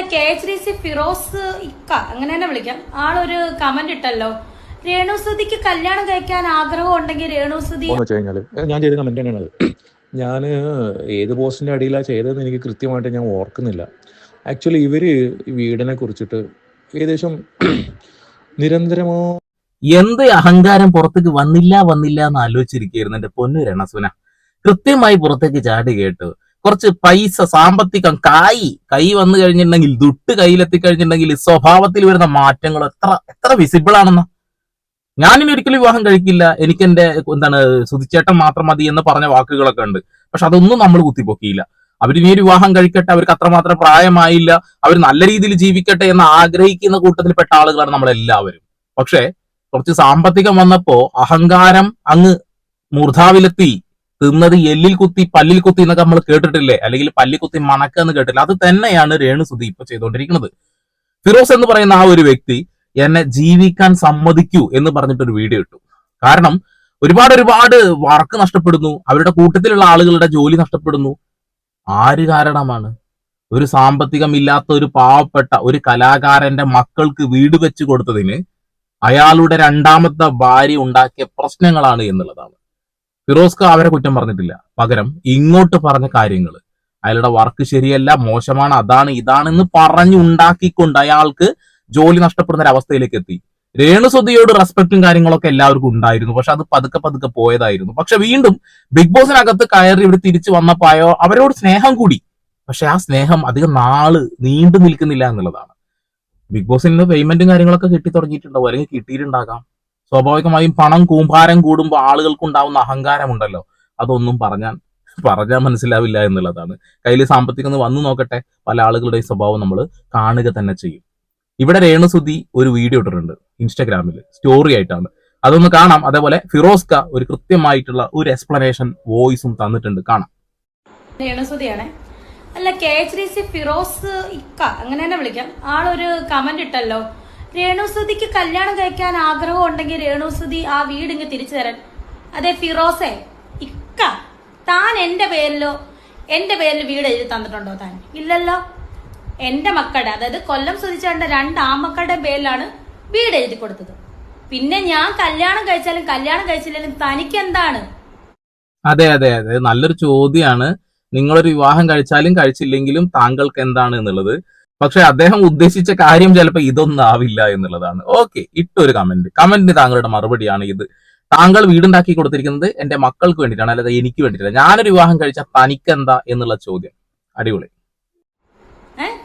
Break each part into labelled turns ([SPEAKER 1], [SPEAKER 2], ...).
[SPEAKER 1] അല്ല K H D C Firoz ഇക്ക അങ്ങനെ തന്നെ വിളിക്കാം. ആളൊരു കമന്റ് ഇട്ടല്ലോ. രേണുസുതിക്ക് കല്യാണം കഴിക്കാൻ ആഗ്രഹം ഉണ്ടെങ്കിൽ രേണുസുതി
[SPEAKER 2] ഞാൻ ചെയ്ത കമന്റ് തന്നെയാണ് ഞാൻ ഏത് പോസ്റ്റിന്റെ അടിയിലാണ് ചെയ്തതെന്ന് എനിക്ക് കൃത്യമായിട്ട് ഞാൻ ഓർക്കുന്നില്ല. ആക്ച്വലി ഇവർ വീടിനെ കുറിച്ചിട്ട് ഏകദേശം നിരന്തരമോ
[SPEAKER 3] എന്ത് അഹങ്കാരം പുറത്തേക്ക് വന്നില്ല വന്നില്ല എന്ന് ആലോചിച്ചിരിക്കുകയായിരുന്നു എന്റെ പൊന്നു രണസുന. കൃത്യമായി പുറത്തേക്ക് ചാടി കേട്ടു. കുറച്ച് പൈസ സാമ്പത്തികം കായി കൈ വന്നു കഴിഞ്ഞിട്ടുണ്ടെങ്കിൽ ദുട്ട് കയ്യിലെത്തിക്കഴിഞ്ഞിട്ടുണ്ടെങ്കിൽ സ്വഭാവത്തിൽ വരുന്ന മാറ്റങ്ങൾ എത്ര എത്ര വിസിബിൾ ആണെന്ന. ഞാനിനി ഒരിക്കലും വിവാഹം കഴിക്കില്ല. എനിക്ക് എന്റെ എന്താണ് സുതിച്ചേട്ടൻ മാത്രം മതി എന്ന് പറഞ്ഞ വാക്കുകളൊക്കെ ഉണ്ട്. പക്ഷെ അതൊന്നും നമ്മൾ കുത്തിപ്പൊക്കിയില്ല. അവരിനി വിവാഹം കഴിക്കട്ടെ അവർക്ക് അത്രമാത്രം പ്രായമായില്ല അവർ നല്ല രീതിയിൽ ജീവിക്കട്ടെ എന്ന് ആഗ്രഹിക്കുന്ന കൂട്ടത്തിൽപ്പെട്ട ആളുകളാണ് നമ്മളെല്ലാവരും. പക്ഷേ കുറച്ച് സാമ്പത്തികം വന്നപ്പോ അഹങ്കാരം അങ്ങ് മൂർധാവിലെത്തി. തിന്നത് എല്ലിൽ കുത്തി പല്ലിൽ കുത്തി എന്നൊക്കെ നമ്മൾ കേട്ടിട്ടില്ലേ? അല്ലെങ്കിൽ പല്ലിൽ കുത്തി മണക്കെന്ന് കേട്ടില്ല അത് തന്നെയാണ് രേണു സുധി ഇപ്പൊ ചെയ്തുകൊണ്ടിരിക്കുന്നത് ഫിറോസ് എന്ന് പറയുന്ന ആ ഒരു വ്യക്തി എന്നെ ജീവിക്കാൻ സമ്മതിക്കൂ എന്ന് പറഞ്ഞിട്ടൊരു വീഡിയോ ഇട്ടു. കാരണം ഒരുപാട് ഒരുപാട് വർക്ക് നഷ്ടപ്പെടുന്നു. അവരുടെ കൂട്ടത്തിലുള്ള ആളുകളുടെ ജോലി നഷ്ടപ്പെടുന്നു. ആര് കാരണമാണ്? ഒരു സാമ്പത്തികമില്ലാത്ത ഒരു പാവപ്പെട്ട ഒരു കലാകാരന്റെ മക്കൾക്ക് വീട് വെച്ച് കൊടുത്തതിന് അയാളുടെ രണ്ടാമത്തെ ഭാര്യ ഉണ്ടാക്കിയ പ്രശ്നങ്ങളാണ് എന്നുള്ളതാണ്. ഫിറോസ്ക അവരെ കുറ്റം പറഞ്ഞിട്ടില്ല. പകരം ഇങ്ങോട്ട് പറഞ്ഞ കാര്യങ്ങൾ അയാളുടെ വർക്ക് ശരിയല്ല മോശമാണ് അതാണ് ഇതാണെന്ന് പറഞ്ഞുണ്ടാക്കിക്കൊണ്ട് അയാൾക്ക് ജോലി നഷ്ടപ്പെടുന്ന ഒരു അവസ്ഥയിലേക്ക് എത്തി. രേണുസുതിയോട് റെസ്പെക്റ്റും കാര്യങ്ങളൊക്കെ എല്ലാവർക്കും ഉണ്ടായിരുന്നു. പക്ഷെ അത് പതുക്കെ പതുക്കെ പോയതായിരുന്നു. പക്ഷെ വീണ്ടും ബിഗ് ബോസിനകത്ത് കയറി ഇവിടെ തിരിച്ചു വന്നപ്പോയോ അവരോട് സ്നേഹം കൂടി. പക്ഷെ ആ സ്നേഹം അധികം നാൾ നീണ്ടു നിൽക്കുന്നില്ല എന്നുള്ളതാണ്. ബിഗ് ബോസിൽ നിന്ന് പേയ്മെന്റും കാര്യങ്ങളൊക്കെ കിട്ടി തുടങ്ങിയിട്ടുണ്ടാവും. അല്ലെങ്കിൽ കിട്ടിയിട്ടുണ്ടാകാം. സ്വാഭാവികമായും പണം കൂമ്പാരം കൂടുമ്പോൾ ആളുകൾക്ക് ഉണ്ടാവുന്ന അഹങ്കാരമുണ്ടല്ലോ. അതൊന്നും പറഞ്ഞാൽ പറഞ്ഞാൽ മനസ്സിലാവില്ല എന്നുള്ളതാണ്. കയ്യിൽ സാമ്പത്തികം വന്നു നോക്കട്ടെ. പല ആളുകളുടെയും സ്വഭാവം നമ്മൾ കാണുക തന്നെ ചെയ്യും. ഇവിടെ രേണുസുതി ഒരു വീഡിയോ ഇട്ടിട്ടുണ്ട് ഇൻസ്റ്റാഗ്രാമിൽ. സ്റ്റോറി ആയിട്ടാണ്. അതൊന്ന് കാണാം. അതേപോലെ ഫിറോസ്ക ഒരു കൃത്യമായിട്ടുള്ള ഒരു എക്സ്പ്ലനേഷൻ വോയിസും തന്നിട്ടുണ്ട്. കാണാം.
[SPEAKER 1] അല്ല K H D C Firoz ഇക്ക അങ്ങനെ തന്നെ വിളിക്കാം. ആളൊരു കമന്റ് ഇട്ടല്ലോ. രേണുസുതിക്ക് കല്യാണം കഴിക്കാൻ ആഗ്രഹം ഉണ്ടെങ്കിൽ രേണുസുതി ആ വീട് ഇങ്ങ് തിരിച്ചു തരാൻ. അതെ ഫിറോസെ ഇക്ക താൻ എന്റെ പേരിലോ എന്റെ പേരിൽ വീട് എഴുതി തന്നിട്ടുണ്ടോ താൻ? ഇല്ലല്ലോ. എന്റെ മക്കളുടെ അതായത് കൊല്ലം സുതിച്ചേണ്ട രണ്ട് ആമക്കളുടെ പേരിലാണ് വീട് എഴുതി കൊടുത്തത്. പിന്നെ ഞാൻ കല്യാണം കഴിച്ചാലും കല്യാണം കഴിച്ചില്ലെങ്കിലും തനിക്ക് എന്താണ്?
[SPEAKER 3] അതെ അതെ അതെ. നല്ലൊരു ചോദ്യമാണ് നിങ്ങളൊരു വിവാഹം കഴിച്ചാലും കഴിച്ചില്ലെങ്കിലും താങ്കൾക്ക് എന്താണ് എന്നുള്ളത്. പക്ഷെ അദ്ദേഹം ഉദ്ദേശിച്ച കാര്യം ചിലപ്പോൾ ഇതൊന്നും ആവില്ല എന്നുള്ളതാണ്. ഓക്കെ ഇട്ടൊരു കമന്റ് കമന്റിന് താങ്കളുടെ മറുപടിയാണ് ഇത്. താങ്കൾ വീടുണ്ടാക്കി കൊടുത്തിരിക്കുന്നത് എന്റെ മക്കൾക്ക് വേണ്ടിയിട്ടാണ് അല്ലാതെ എനിക്ക് വേണ്ടിയിട്ടില്ല. ഞാനൊരു വിവാഹം കഴിച്ച തനിക്കെന്താ എന്നുള്ള ചോദ്യം. അടിപൊളി.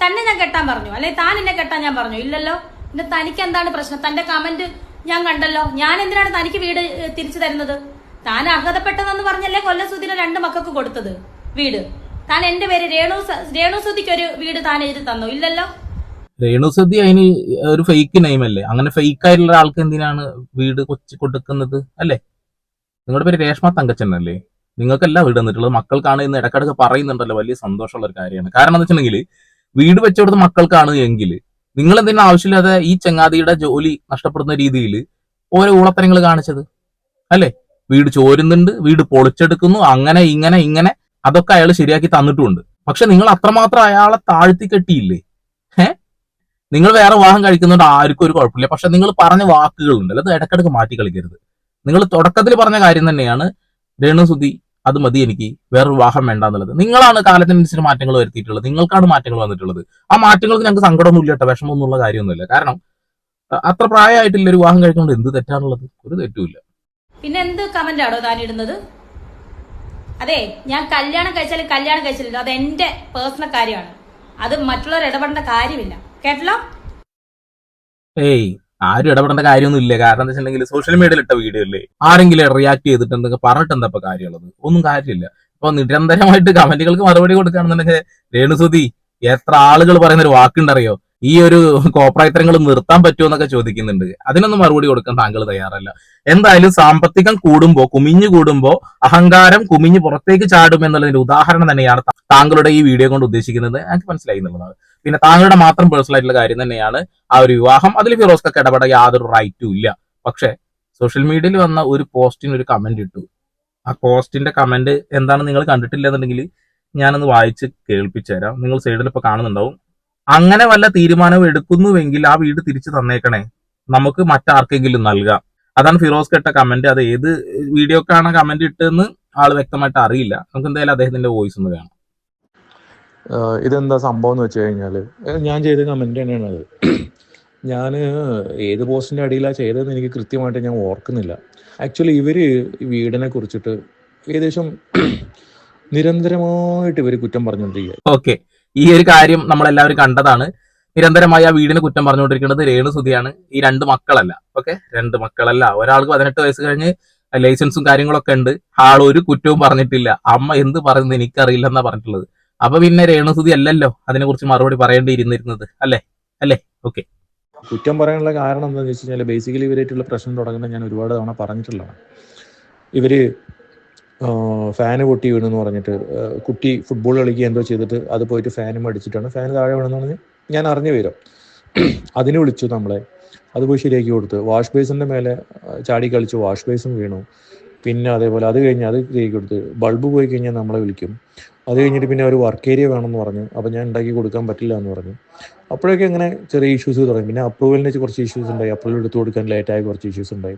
[SPEAKER 1] തന്നെ ഞാൻ കെട്ടാൻ പറഞ്ഞു. അല്ലെ താൻ എന്നെ കെട്ടാൻ ഞാൻ പറഞ്ഞു. ഇല്ലല്ലോ. പിന്നെ തനിക്ക് എന്താണ് പ്രശ്നം? തന്റെ കമന്റ് ഞാൻ കണ്ടല്ലോ. ഞാൻ എന്തിനാണ് തനിക്ക് വീട് തിരിച്ചു തരുന്നത്? താൻ അർഹതപ്പെട്ടതെന്ന് പറഞ്ഞല്ലേ കൊല്ലസുതിന് രണ്ട് മക്കൾക്ക് കൊടുത്തത് വീട്. താൻ എന്റെ പേര് രേണു രേണു സുതിക്ക് ഒരു വീട് താൻ എഴുതി തന്നു. ഇല്ലല്ലോ?
[SPEAKER 3] രേണുസതി അതിന് ഒരു ഫേക്ക് നെയിം അല്ലേ? അങ്ങനെ ഫേക്ക് ആയിട്ടുള്ള ആൾക്ക് എന്തിനാണ് വീട് കൊച്ചു കൊടുക്കുന്നത് അല്ലേ? നിങ്ങളുടെ പേര് രേഷ്മ തങ്കച്ചൻ അല്ലേ? നിങ്ങൾക്കല്ല വീട് തന്നിട്ടുള്ളത്. മക്കൾക്കാണ് എന്ന് ഇടക്കിടക്ക് പറയുന്നുണ്ടല്ലോ വലിയ സന്തോഷമുള്ള ഒരു കാര്യമാണ്. കാരണം എന്ന് വെച്ചിട്ടുണ്ടെങ്കിൽ വീട് വെച്ചുകൊടുത്ത് മക്കൾക്കാണ് എങ്കിൽ നിങ്ങൾ എന്തിനും ആവശ്യമില്ലാതെ ഈ ചങ്ങാതിയുടെ ജോലി നഷ്ടപ്പെടുന്ന രീതിയിൽ ഓരോ ഊളത്തരങ്ങൾ കാണിച്ചത്? അല്ലേ? വീട് ചോരുന്നുണ്ട് വീട് പൊളിച്ചെടുക്കുന്നു അങ്ങനെ ഇങ്ങനെ ഇങ്ങനെ അതൊക്കെ അയാൾ ശരിയാക്കി തന്നിട്ടുമുണ്ട്. പക്ഷെ നിങ്ങൾ അത്രമാത്രം അയാളെ താഴ്ത്തി കെട്ടിയില്ലേ ഏ നിങ്ങൾ വേറെ വിവാഹം കഴിക്കുന്നതുകൊണ്ട് ആർക്കും ഒരു കുഴപ്പമില്ല. പക്ഷെ നിങ്ങൾ പറഞ്ഞ വാക്കുകളുണ്ട്. അത് ഇടക്കിടക്ക് മാറ്റി കളിക്കരുത്. നിങ്ങൾ തുടക്കത്തിൽ പറഞ്ഞ കാര്യം തന്നെയാണ് രേണുസുതി അത് മതി എനിക്ക് വേറെ വിവാഹം വേണ്ട എന്നുള്ളത്. നിങ്ങളാണ് കാലത്തിനനുസരിച്ച് മാറ്റങ്ങൾ വരുത്തിയിട്ടുള്ളത്. നിങ്ങൾക്കാണ് മാറ്റങ്ങൾ വന്നിട്ടുള്ളത്. ആ മാറ്റങ്ങൾക്ക് ഞങ്ങൾക്ക് സങ്കടമൊന്നും ഇല്ല കേട്ടോ വിഷമമൊന്നുള്ള കാര്യമൊന്നുമില്ല. കാരണം അത്ര പ്രായമായിട്ടില്ല ഒരു വിവാഹം കഴിക്കുന്നത് എന്ത് തെറ്റാണുള്ളത്? ഒരു തെറ്റുമില്ല.
[SPEAKER 1] പിന്നെ എന്ത് കമന്റ് ആണോ താൻ അതെ ഞാൻ കല്യാണം കഴിച്ചാലും കല്യാണം കഴിച്ചില്ലല്ലോ. അത് എന്റെ പേഴ്സണൽ കാര്യമാണ്. അത് മറ്റുള്ളവർ ഇടപെടേണ്ട കാര്യമില്ല. കേട്ടല്ലോ?
[SPEAKER 3] ഏയ് ആരും ഇടപെടേണ്ട കാര്യമൊന്നും ഇല്ല കാരണം എന്താ വെച്ചിട്ടുണ്ടെങ്കിൽ സോഷ്യൽ മീഡിയയിൽ ഇട്ട വീഡിയോ അല്ലേ? ആരെങ്കിലും റിയാക്ട് ചെയ്തിട്ട് എന്തൊക്കെ പറഞ്ഞിട്ട് എന്താ കാര്യമുള്ളത്? ഒന്നും കാര്യമില്ല. ഇപ്പൊ നിരന്തരമായിട്ട് കമന്റുകൾക്ക് മറുപടി കൊടുക്കുകയാണെന്നുണ്ടെങ്കിൽ രേണുസുതി എത്ര ആളുകൾ പറയുന്ന ഒരു വാക്കുണ്ടറിയോ? ഈ ഒരു കോപ്രായത്തരങ്ങൾ നിർത്താൻ പറ്റുമോ എന്നൊക്കെ ചോദിക്കുന്നുണ്ട്. അതിനൊന്നും മറുപടി കൊടുക്കാൻ താങ്കൾ തയ്യാറല്ല. എന്തായാലും സാമ്പത്തികം കൂടുമ്പോ കുമിഞ്ഞു കൂടുമ്പോ അഹങ്കാരം കുമിഞ്ഞു പുറത്തേക്ക് ചാടും എന്നുള്ളതിന്റെ ഉദാഹരണം തന്നെയാണ് താങ്കളുടെ ഈ വീഡിയോ കൊണ്ട് ഉദ്ദേശിക്കുന്നത്. എനിക്ക് മനസ്സിലായി എന്നുള്ളതാണ്. പിന്നെ താങ്കളുടെ മാത്രം പേഴ്സണൽ ആയിട്ടുള്ള കാര്യം തന്നെയാണ് ആ ഒരു വിവാഹം. അതിൽ ഫിറോസ്ക്കൊക്കെ ഇടപെടാൻ യാതൊരു റൈറ്റും ഇല്ല. പക്ഷെ സോഷ്യൽ മീഡിയയിൽ വന്ന ഒരു പോസ്റ്റിന് ഒരു കമന്റ് ഇട്ടു. ആ പോസ്റ്റിന്റെ കമന്റ് എന്താണ് നിങ്ങൾ കണ്ടിട്ടില്ല എന്നുണ്ടെങ്കിൽ ഞാനൊന്ന് വായിച്ച് കേൾപ്പിച്ചു തരാം നിങ്ങൾ സൈഡിൽ ഇപ്പൊ കാണുന്നുണ്ടാവും. അങ്ങനെ വല്ല തീരുമാനവും എടുക്കുന്നുവെങ്കിൽ ആ വീട് തിരിച്ചു തന്നേക്കണേ. നമുക്ക് മറ്റാർക്കെങ്കിലും നൽകാം. അതാണ് ഫിറോസ് കെട്ട കമന്റ് അത് ഏത് വീഡിയോക്കാണ് കമന്റ് ഇട്ടതെന്ന് ആൾ വ്യക്തമായിട്ട് അറിയില്ല. നമുക്ക് എന്തായാലും അദ്ദേഹത്തിന്റെ വോയിസ് ഒന്ന് കാണാം.
[SPEAKER 2] ഇതെന്താ സംഭവം എന്ന് വെച്ച് കഴിഞ്ഞാൽ ഞാൻ ചെയ്ത കമന്റ് തന്നെയാണ് അത്. ഞാൻ ഏത് പോസ്റ്റിന്റെ അടിയിലാണ് ചെയ്തതെന്ന് എനിക്ക് കൃത്യമായിട്ട് ഞാൻ ഓർക്കുന്നില്ല. ആക്ച്വലി ഇവർ വീടിനെ കുറിച്ചിട്ട് ഏകദേശം നിരന്തരമായിട്ട് ഇവർ കുറ്റം പറഞ്ഞുകൊണ്ടിരിക്കുക
[SPEAKER 3] ഓക്കെ ഈ ഒരു കാര്യം നമ്മളെല്ലാവരും കണ്ടതാണ്. നിരന്തരമായി ആ വീടിന് കുറ്റം പറഞ്ഞുകൊണ്ടിരിക്കുന്നത് രേണു സുധിയാണ്. ഈ രണ്ട് മക്കളല്ല. ഓക്കെ? രണ്ട് മക്കളല്ല. ഒരാൾക്ക് പതിനെട്ട് വയസ്സ് കഴിഞ്ഞ് ലൈസൻസും കാര്യങ്ങളൊക്കെ ഉണ്ട്. ആൾ ഒരു കുറ്റവും പറഞ്ഞിട്ടില്ല. അമ്മ എന്ത് പറയുന്നത് എനിക്കറിയില്ല എന്നാ പറഞ്ഞിട്ടുള്ളത്. അപ്പൊ പിന്നെ രേണുസുതി അല്ലല്ലോ അതിനെക്കുറിച്ച് മറുപടി പറയേണ്ടിയിരുന്നിരുന്നത്. അല്ലേ? അല്ലേ? ഓക്കെ.
[SPEAKER 2] കുറ്റം പറയാനുള്ള കാരണം എന്താണെന്ന് വെച്ച് കഴിഞ്ഞാൽ ബേസിക്കലി ഇവരായിട്ടുള്ള പ്രശ്നം തുടങ്ങുന്നത് ഞാൻ ഒരുപാട് തവണ പറഞ്ഞിട്ടുള്ളതാണ്. ഇവർ ഫാന് പൊട്ടി വീണെന്ന് പറഞ്ഞിട്ട് കുട്ടി ഫുട്ബോൾ കളിക്കുക എന്തോ ചെയ്തിട്ട് അത് പോയിട്ട് ഫാനും അടിച്ചിട്ടാണ്. ഫാൻ താഴെ വീണെന്ന് പറഞ്ഞ് ഞാൻ അറിഞ്ഞു വരും അതിന് വിളിച്ചു നമ്മളെ. അത് പോയി ശരിയാക്കി കൊടുത്ത്. വാഷ് ബേസിന്റെ മേലെ ചാടി കളിച്ചു വാഷ് ബേസും വീണു. പിന്നെ അതേപോലെ അത് കഴിഞ്ഞ് അത് ശരിയാക്കി കൊടുത്ത് ബൾബ് പോയി കഴിഞ്ഞാൽ നമ്മളെ വിളിക്കും. അത് കഴിഞ്ഞിട്ട് പിന്നെ ഒരു വർക്ക് ഏരിയ വേണമെന്ന് പറഞ്ഞു. അപ്പോൾ ഞാൻ ഉണ്ടാക്കി കൊടുക്കാൻ പറ്റില്ല എന്ന് പറഞ്ഞു. അപ്പോഴൊക്കെ ഇങ്ങനെ ചെറിയ ഇഷ്യൂസ് തുടങ്ങി. പിന്നെ അപ്രൂവലിന് കുറച്ച് ഇഷ്യൂസ് ഉണ്ടായി. അപ്രൂവൽ എടുത്തു കൊടുക്കാൻ ലേറ്റായ കുറച്ച് ഇഷ്യൂസ് ഉണ്ടായി.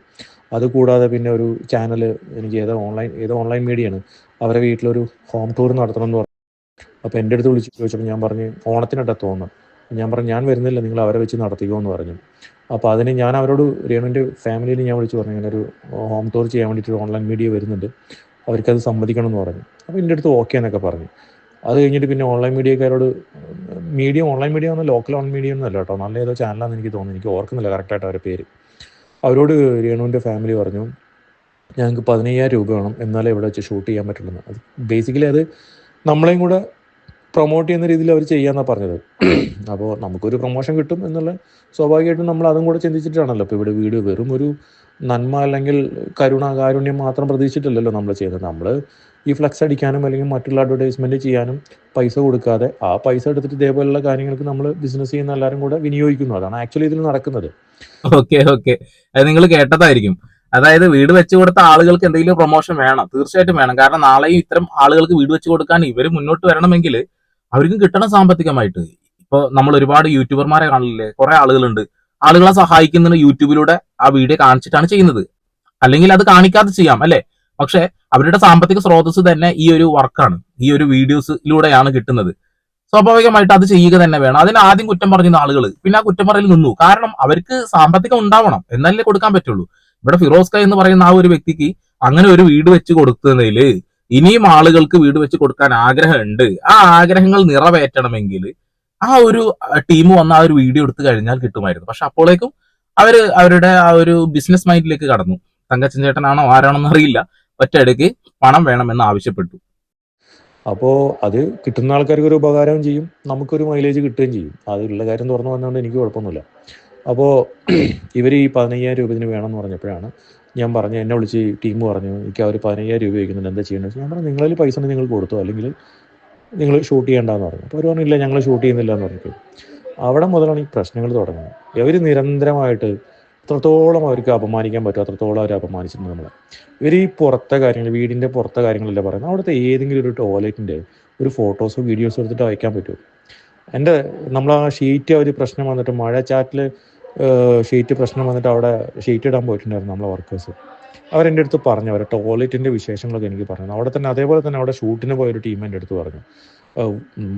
[SPEAKER 2] അത് കൂടാതെ പിന്നെ ഒരു ചാനൽ എനിക്ക് ഏതോ ഓൺലൈൻ ഏതോ ഓൺലൈൻ മീഡിയയാണ് അവരെ വീട്ടിലൊരു ഹോം ടൂർ നടത്തണം എന്ന് പറഞ്ഞു. അപ്പോൾ എന്റെ അടുത്ത് വിളിച്ച് ചോദിച്ചപ്പോൾ ഞാൻ പറഞ്ഞു ഓണത്തിനടുത്ത് തോന്നുന്നു ഞാൻ പറഞ്ഞു ഞാൻ വരുന്നില്ല. നിങ്ങൾ അവരെ വെച്ച് നടത്തിക്കോ എന്ന് പറഞ്ഞു. അപ്പോൾ അതിന് ഞാൻ അവരോട് രേണുവിന്റെ ഫാമിലിയിൽ ഞാൻ വിളിച്ച് പറഞ്ഞു. ഇങ്ങനെ ഒരു ഹോം ടൂർ ചെയ്യാൻ വേണ്ടിയിട്ട് ഓൺലൈൻ മീഡിയ വരുന്നുണ്ട്. അവർക്കത് സമ്മതിക്കണം എന്ന് പറഞ്ഞു. അപ്പോൾ എന്റെ അടുത്ത് ഓക്കെ എന്നൊക്കെ പറഞ്ഞു. അത് കഴിഞ്ഞിട്ട് പിന്നെ ഓൺലൈൻ മീഡിയക്കാരോട് മീഡിയ ഓൺലൈൻ മീഡിയ ഒന്നും ലോക്കൽ ഓൺ മീഡിയ അല്ല കേട്ടോ. നല്ല ഏതോ ചാനലാണെന്ന് എനിക്ക് തോന്നുന്നു. എനിക്ക് ഓർക്കുന്നില്ല കറക്റ്റായിട്ട് അവരുടെ പേര്. അവരോട് രേണുവിന്റെ ഫാമിലി പറഞ്ഞു ഞങ്ങൾക്ക് പതിനയ്യായിരം രൂപ വേണം. എന്നാലേ ഇവിടെ വെച്ച് ഷൂട്ട് ചെയ്യാൻ പറ്റുള്ളൂ അത് ബേസിക്കലി അത് നമ്മളെയും കൂടെ പ്രൊമോട്ട് ചെയ്യുന്ന രീതിയിൽ അവർ ചെയ്യാമെന്നാണ് പറഞ്ഞത്. അപ്പോൾ നമുക്കൊരു പ്രൊമോഷൻ കിട്ടും എന്നുള്ള സ്വാഭാവികമായിട്ടും നമ്മൾ അതും കൂടെ ചിന്തിച്ചിട്ടാണല്ലോ. ഇപ്പോൾ ഇവിടെ വീഡിയോ വെറും ഒരു നന്മ അല്ലെങ്കിൽ കരുണ കാരുണ്യം മാത്രം പ്രതീക്ഷിച്ചിട്ടില്ലല്ലോ നമ്മൾ ചെയ്യുന്നത് നമ്മൾ ഈ ഫ്ലക്സ് അടിക്കാനും അല്ലെങ്കിൽ മറ്റുള്ള അഡ്വർടൈസ്മെന്റ് ചെയ്യാനും പൈസ കൊടുക്കാതെ ആ പൈസ എടുത്തിട്ട് ഇതേപോലുള്ള കാര്യങ്ങൾക്ക് നമ്മൾ ബിസിനസ് ചെയ്യുന്ന എല്ലാവരും കൂടെ വിനിയോഗിക്കുന്നു. അതാണ് ആക്ച്വലി ഇതിൽ നടക്കുന്നത്.
[SPEAKER 3] ഓക്കെ ഓക്കെ അത് നിങ്ങൾ കേട്ടതായിരിക്കും. അതായത് വീട് വെച്ചു കൊടുത്ത ആളുകൾക്ക് എന്തെങ്കിലും പ്രൊമോഷൻ വേണം. തീർച്ചയായിട്ടും വേണം. കാരണം നാളെയും ഇത്തരം ആളുകൾക്ക് വീട് വെച്ചു കൊടുക്കാൻ ഇവർ മുന്നോട്ട് വരണമെങ്കിൽ അവർക്ക് കിട്ടണം സാമ്പത്തികമായിട്ട്. ഇപ്പൊ നമ്മൾ ഒരുപാട് യൂട്യൂബർമാരെ കാണില്ലേ കുറെ ആളുകളുണ്ട്. ആളുകളെ സഹായിക്കുന്നതിന് യൂട്യൂബിലൂടെ ആ വീഡിയോ കാണിച്ചിട്ടാണ് ചെയ്യുന്നത്. അല്ലെങ്കിൽ അത് കാണിക്കാതെ ചെയ്യാം അല്ലെ? പക്ഷെ അവരുടെ സാമ്പത്തിക സ്രോതസ് തന്നെ ഈ ഒരു വർക്കാണ്. ഈ ഒരു വീഡിയോസിലൂടെയാണ് കിട്ടുന്നത്. സ്വാഭാവികമായിട്ട് അത് ചെയ്യുക തന്നെ വേണം. അതിന് ആദ്യം കുറ്റം പറഞ്ഞിരുന്ന ആളുകൾ പിന്നെ ആ കുറ്റം പറയിൽ നിന്നു. കാരണം അവർക്ക് സാമ്പത്തികം ഉണ്ടാവണം. എന്നാലേ കൊടുക്കാൻ പറ്റുള്ളൂ. ഇവിടെ ഫിറോസ്ക എന്ന് പറയുന്ന ആ ഒരു വ്യക്തിക്ക് അങ്ങനെ ഒരു വീട് വെച്ച് കൊടുക്കുന്നതിൽ ഇനിയും ആളുകൾക്ക് വീട് വെച്ച് കൊടുക്കാൻ ആഗ്രഹമുണ്ട്. ആ ആഗ്രഹങ്ങൾ നിറവേറ്റണമെങ്കിൽ ആ ഒരു ടീം വന്ന് ആ ഒരു വീഡിയോ എടുത്തു കഴിഞ്ഞാൽ കിട്ടുമായിരുന്നു. പക്ഷെ അപ്പോഴേക്കും അവർ അവരുടെ ആ ഒരു ബിസിനസ് മൈൻഡിലേക്ക് കടന്നു. തങ്കച്ചൻ ചേട്ടനാണോ ആരാണെന്ന് അറിയില്ല. ഒറ്റയടിക്ക് പണം വേണമെന്ന് ആവശ്യപ്പെട്ടു.
[SPEAKER 2] അപ്പോൾ അത് കിട്ടുന്ന ആൾക്കാർക്ക് ഒരു ഉപകാരവും ചെയ്യും നമുക്കൊരു മൈലേജ് കിട്ടുകയും ചെയ്യും. അതുള്ള കാര്യം തുറന്നു വന്നതുകൊണ്ട് എനിക്ക് കുഴപ്പമൊന്നുമില്ല. അപ്പോൾ ഇവർ ഈ പതിനയ്യായിരം രൂപ വേണം വേണമെന്ന് പറഞ്ഞപ്പോഴാണ് ഞാൻ പറഞ്ഞു എന്നെ വിളിച്ച് ടീം പറഞ്ഞു എനിക്ക് അവർ പതിനയ്യായിരം രൂപ വയ്ക്കുന്നുണ്ട് എന്താ ചെയ്യണമെന്ന് ഞാൻ പറഞ്ഞു നിങ്ങളിൽ പൈസ നിങ്ങൾ കൊടുത്തു? അല്ലെങ്കിൽ നിങ്ങൾ ഷൂട്ട് ചെയ്യേണ്ടെന്ന് പറഞ്ഞു. അപ്പോൾ അവർ പറഞ്ഞില്ല ഞങ്ങൾ ഷൂട്ട് ചെയ്യുന്നില്ല എന്ന് പറഞ്ഞിട്ട്. അവിടെ മുതലാണ് ഈ പ്രശ്നങ്ങൾ തുടങ്ങുന്നത്. ഇവർ നിരന്തരമായിട്ട് എത്രത്തോളം അവർക്ക് അപമാനിക്കാൻ പറ്റും അത്രത്തോളം അവർ അപമാനിച്ചിട്ടുണ്ട് നമ്മളെ. ഇവർ ഈ പുറത്തെ കാര്യങ്ങൾ വീടിന്റെ പുറത്തെ കാര്യങ്ങളല്ല പറയുന്നത്? അവിടുത്തെ ഏതെങ്കിലും ഒരു ടോയ്ലറ്റിന്റെ ഒരു ഫോട്ടോസോ വീഡിയോസോ എടുത്തിട്ട് അയക്കാൻ പറ്റുമോ? എന്റെ നമ്മൾ ആ ഷീറ്റ് ഒരു പ്രശ്നം വന്നിട്ട് മഴ ചാറ്റിൽ ഷീറ്റ് പ്രശ്നം വന്നിട്ട് അവിടെ ഷീറ്റ് ഇടാൻ പോയിട്ടുണ്ടായിരുന്നു നമ്മളെ വർക്കേഴ്സ് അവരെന്റെ അടുത്ത് പറഞ്ഞു അവരെ ടോയ്ലറ്റിന്റെ വിശേഷങ്ങളൊക്കെ എനിക്ക് പറഞ്ഞു. അവിടെ തന്നെ അതേപോലെ തന്നെ അവിടെ ഷൂട്ടിന് പോയൊരു ടീം എന്റെ അടുത്ത് പറഞ്ഞു.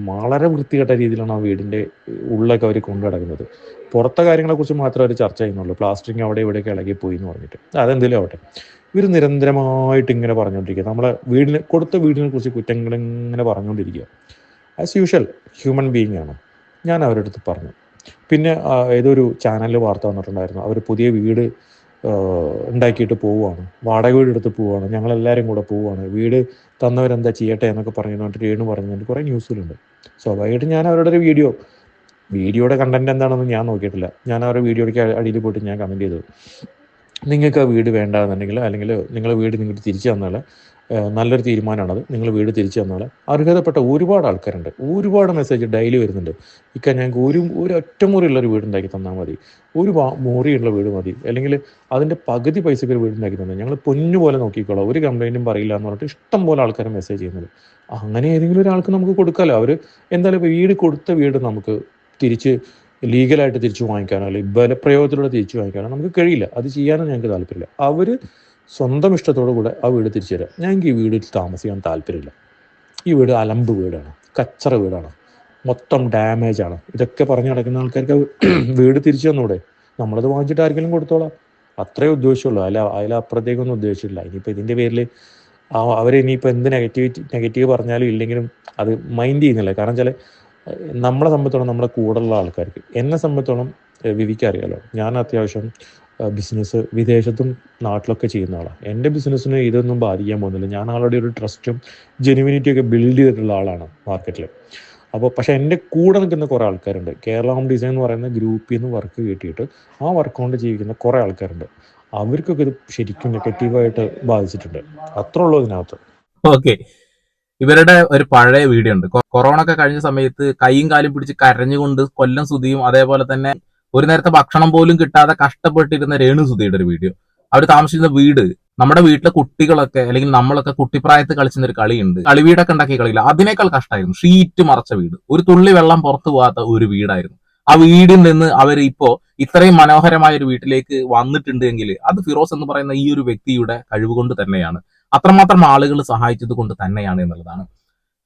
[SPEAKER 2] വളരെ വൃത്തികെട്ട രീതിയിലാണ് ആ വീടിന്റെ ഉള്ളൊക്കെ അവർ കൊണ്ടു നടക്കുന്നത്. പുറത്തെ കാര്യങ്ങളെക്കുറിച്ച് മാത്രമേ അവർ ചർച്ച ചെയ്യുന്നുള്ളൂ. പ്ലാസ്റ്ററിങ് അവിടെ ഇവിടെയൊക്കെ പോയി എന്ന് പറഞ്ഞിട്ട്. അതെന്തെങ്കിലും ആവട്ടെ. ഇവർ നിരന്തരമായിട്ട് ഇങ്ങനെ പറഞ്ഞുകൊണ്ടിരിക്കുക നമ്മളെ വീടിന് കൊടുത്ത വീടിനെ കുറിച്ച് കുറ്റങ്ങൾ ഇങ്ങനെ പറഞ്ഞുകൊണ്ടിരിക്കുക ആസ് യൂഷ്വൽ ഹ്യൂമൻ ബീയിങ് ആണ്. ഞാൻ അവരുടെ അടുത്ത് പറഞ്ഞു. പിന്നെ ഏതൊരു ചാനലിൽ വാർത്ത വന്നിട്ടുണ്ടായിരുന്നു. അവർ പുതിയ വീട് ഉണ്ടാക്കിയിട്ട് പോവുകയാണ്. വാടക വീട് എടുത്ത് പോവുകയാണ്. ഞങ്ങളെല്ലാവരും കൂടെ പോവുകയാണ്. വീട് തന്നവരെന്താ ചെയ്യട്ടെ എന്നൊക്കെ പറഞ്ഞുകൊണ്ട് രേണു പറഞ്ഞിട്ട് കുറേ ന്യൂസിലുണ്ട് സ്വാഭാവികമായിട്ടും ഞാൻ അവരുടെ ഒരു വീഡിയോ വീഡിയോയുടെ കണ്ടന്റ് എന്താണെന്ന് ഞാൻ നോക്കിയിട്ടില്ല. ഞാൻ അവരുടെ വീഡിയോയ്ക്ക് അടിയിൽ പോയിട്ട് ഞാൻ കമന്റ് ചെയ്തത്. നിങ്ങൾക്ക് ആ വീട് വേണ്ടാന്നുണ്ടെങ്കിൽ അല്ലെങ്കിൽ നിങ്ങൾ വീട് നിങ്ങൾക്ക് തിരിച്ചു തന്നാൽ നല്ലൊരു തീരുമാനമാണത്. നിങ്ങൾ വീട് തിരിച്ചു തന്നാൽ അർഹതപ്പെട്ട ഒരുപാട് ആൾക്കാരുണ്ട്. ഒരുപാട് മെസ്സേജ് ഡെയിലി വരുന്നുണ്ട്. ഇക്ക ഞങ്ങൾക്ക് ഒരു ഒരു ഒറ്റമുറിയുള്ള ഒരു വീട് ഉണ്ടാക്കി തന്നാൽ മതി. ഒരു മുറിയുള്ള വീട് മതി. അല്ലെങ്കിൽ അതിന്റെ പകുതി പൈസക്ക് ഒരു വീട് ഉണ്ടാക്കി തന്നെ ഞങ്ങൾ പൊന്നുപോലെ നോക്കിക്കോളാം. ഒരു കംപ്ലൈന്റും പറയില്ല എന്ന് പറഞ്ഞിട്ട് ഇഷ്ടം പോലെ ആൾക്കാർ മെസ്സേജ് ചെയ്യുന്നത്. അങ്ങനെ ഏതെങ്കിലും ഒരാൾക്ക് നമുക്ക് കൊടുക്കാമല്ലോ അവർ എന്തായാലും വീട് കൊടുത്ത വീട് നമുക്ക് തിരിച്ച് ലീഗലായിട്ട് തിരിച്ചു വാങ്ങിക്കാനോ അല്ലെങ്കിൽ ബലപ്രയോഗത്തിലൂടെ തിരിച്ചു വാങ്ങിക്കാനോ നമുക്ക് കഴിയില്ല. അത് ചെയ്യാനും ഞങ്ങൾക്ക് താല്പര്യമില്ല. അവർ സ്വന്തം ഇഷ്ടത്തോടു കൂടെ ആ വീട് തിരിച്ചു തരാം. ഞങ്ങൾക്ക് ഈ വീട്ടിൽ താമസിക്കാൻ താല്പര്യമില്ല. ഈ വീട് അലമ്പ് വീടാണ് കച്ചറ വീടാണ് മൊത്തം ഡാമേജ് ആണ്. ഇതൊക്കെ പറഞ്ഞു നടക്കുന്ന ആൾക്കാർക്ക് വീട് തിരിച്ചു തന്നൂടെ? നമ്മളത് വാങ്ങിച്ചിട്ട് ആർക്കെങ്കിലും കൊടുത്തോളാം. അത്രേ ഉദ്ദേശമുള്ളൂ. അല്ല അതിലപ്പുറത്തേക്കൊന്നും ഉദ്ദേശിച്ചില്ല ഇനിയിപ്പോൾ ഇതിന്റെ പേരിൽ അവർ ഇനിയിപ്പോൾ എന്ത് നെഗറ്റിവിറ്റി നെഗറ്റീവ് പറഞ്ഞാലും ഇല്ലെങ്കിലും അത് മൈൻഡ് ചെയ്യുന്നില്ല. കാരണം വെച്ചാൽ നമ്മളെ സംബന്ധിച്ചോളം നമ്മുടെ കൂടെയുള്ള ആൾക്കാർക്ക് എന്നെ സംബന്ധിച്ചോളം വിവിക്ക് അറിയാലോ? ഞാൻ അത്യാവശ്യം ബിസിനസ് വിദേശത്തും നാട്ടിലൊക്കെ ചെയ്യുന്ന ആളാണ് എന്റെ ബിസിനസ്സിന് ഇതൊന്നും ബാധിക്കാൻ പോകുന്നില്ല. ഞാൻ ആളുടെ ഒരു ട്രസ്റ്റും ജെനുവിനിറ്റിയും ഒക്കെ ബിൽഡ് ചെയ്തിട്ടുള്ള ആളാണ് മാർക്കറ്റിൽ അപ്പോൾ പക്ഷേ എന്റെ കൂടെ നിൽക്കുന്ന കുറേ ആൾക്കാരുണ്ട്. കേരള ഹോം ഡിസൈൻ എന്ന് പറയുന്ന ഗ്രൂപ്പിൽ നിന്ന് വർക്ക് കിട്ടിയിട്ട് ആ വർക്ക് കൊണ്ട് ജീവിക്കുന്ന കുറേ ആൾക്കാരുണ്ട്. അവർക്കൊക്കെ ഇത് ശരിക്കും നെഗറ്റീവായിട്ട് ബാധിച്ചിട്ടുണ്ട്. അത്ര ഉള്ളൂ ഇതിനകത്ത്.
[SPEAKER 3] ഓക്കെ ഇവരുടെ ഒരു പഴയ വീഡിയോ ഉണ്ട് കൊറോണ ഒക്കെ കഴിഞ്ഞ സമയത്ത് കൈയും കാലും പിടിച്ച് കരഞ്ഞുകൊണ്ട് കൊല്ലം സുതിയും അതേപോലെ തന്നെ ഒരു നേരത്തെ ഭക്ഷണം പോലും കിട്ടാതെ കഷ്ടപ്പെട്ടിരുന്ന രേണു സുധിയുടെ ഒരു വീഡിയോ. അവർ താമസിക്കുന്ന വീട് നമ്മുടെ വീട്ടിലെ കുട്ടികളൊക്കെ അല്ലെങ്കിൽ നമ്മളൊക്കെ കുട്ടിപ്രായത്തിൽ കളിച്ചിരുന്ന ഒരു കളിയുണ്ട്. കളി വീടൊക്കെ ഉണ്ടാക്കിയ കളിയില്ല. അതിനേക്കാൾ കഷ്ടമായിരുന്നു. ഷീറ്റ് മറച്ച വീട്. ഒരു തുള്ളി വെള്ളം പുറത്തു പോകാത്ത ഒരു വീടായിരുന്നു. ആ വീടിൽ നിന്ന് അവർ ഇപ്പോ ഇത്രയും മനോഹരമായ ഒരു വീട്ടിലേക്ക് വന്നിട്ടുണ്ട് എങ്കിൽ അത് ഫിറോസ് എന്ന് പറയുന്ന ഈ ഒരു വ്യക്തിയുടെ കഴിവ് കൊണ്ട് തന്നെയാണ്. അത്രമാത്രം ആളുകൾ സഹായിച്ചത് കൊണ്ട് തന്നെയാണ് എന്നുള്ളതാണ്.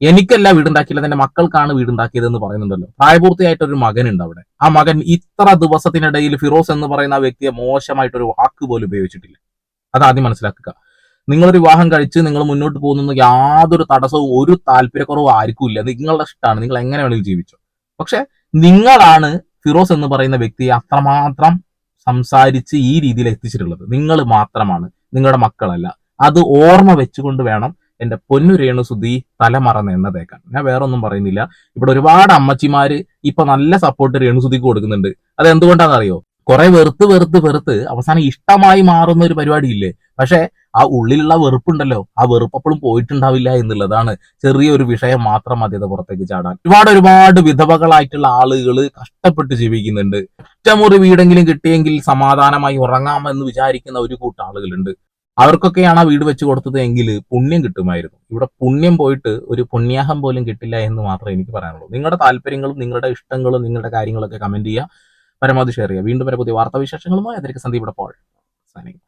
[SPEAKER 3] എനിക്കല്ല വീടുണ്ടാക്കിയില്ല എന്റെ മക്കൾക്കാണ് വീടുണ്ടാക്കിയത് എന്ന് പറയുന്നുണ്ടല്ലോ. പ്രായപൂർത്തിയായിട്ട് ഒരു മകനുണ്ട് അവിടെ. ആ മകൻ ഇത്ര ദിവസത്തിനിടയിൽ ഫിറോസ് എന്ന് പറയുന്ന ആ വ്യക്തിയെ മോശമായിട്ടൊരു വാക്ക് പോലും ഉപയോഗിച്ചിട്ടില്ല. അത് ആദ്യം മനസ്സിലാക്കുക. നിങ്ങളൊരു വിവാഹം കഴിച്ച് നിങ്ങൾ മുന്നോട്ട് പോകുന്ന യാതൊരു തടസ്സവും ഒരു താല്പര്യക്കുറവും ആർക്കും ഇല്ല. നിങ്ങളുടെ ഇഷ്ടമാണ്. നിങ്ങൾ എങ്ങനെ വേണമെങ്കിലും ജീവിച്ചോ. പക്ഷെ നിങ്ങളാണ് ഫിറോസ് എന്ന് പറയുന്ന വ്യക്തിയെ അത്രമാത്രം സംസാരിച്ച് ഈ രീതിയിൽ എത്തിച്ചിട്ടുള്ളത്. നിങ്ങൾ മാത്രമാണ്. നിങ്ങളുടെ മക്കളല്ല. അത് ഓർമ്മ വെച്ചുകൊണ്ട് വേണം എന്റെ പൊന്നു രേണുസുതി തലമറന്ന് എണ്ണ തേക്കാൻ ഞാൻ വേറെ ഒന്നും പറയുന്നില്ല. ഇവിടെ ഒരുപാട് അമ്മച്ചിമാര് ഇപ്പൊ നല്ല സപ്പോർട്ട് രേണുസുതിക്ക് കൊടുക്കുന്നുണ്ട്. അത് എന്തുകൊണ്ടാന്ന് അറിയോ കുറെ വെറുത്ത് വെറുത്ത് വെറുത്ത് അവസാനം ഇഷ്ടമായി മാറുന്ന ഒരു പരിപാടി ഇല്ലേ പക്ഷെ ആ ഉള്ളിലുള്ള വെറുപ്പുണ്ടല്ലോ. ആ വെറുപ്പ് അപ്പോഴും പോയിട്ടുണ്ടാവില്ല എന്നുള്ളതാണ് ചെറിയൊരു വിഷയം മാത്രം മതി അത് പുറത്തേക്ക് ചാടാൻ. ഒരുപാട് ഒരുപാട് വിധവകളായിട്ടുള്ള ആളുകൾ കഷ്ടപ്പെട്ട് ജീവിക്കുന്നുണ്ട്. ഒറ്റമുറി വീടെങ്കിലും കിട്ടിയെങ്കിൽ സമാധാനമായി ഉറങ്ങാമെന്ന് വിചാരിക്കുന്ന ഒരു കൂട്ടം ആളുകളുണ്ട്. അവർക്കൊക്കെയാണ് ആ വീട് വെച്ച് കൊടുത്തത് എങ്കിൽ പുണ്യം കിട്ടുമായിരുന്നു. ഇവിടെ പുണ്യം പോയിട്ട് ഒരു പുണ്യാഹം പോലും കിട്ടില്ല എന്ന് മാത്രമേ എനിക്ക് പറയാനുള്ളൂ. നിങ്ങളുടെ താല്പര്യങ്ങളും നിങ്ങളുടെ ഇഷ്ടങ്ങളും നിങ്ങളുടെ കാര്യങ്ങളൊക്കെ കമന്റ് ചെയ്യുക. പരമാവധി ഷെയർ ചെയ്യുക. വീണ്ടും വരെ പുതിയ വാർത്താവിശേഷങ്ങളുമായി. അതിലേക്ക് സന്ദീപ് പോൾ. സൈനിങ്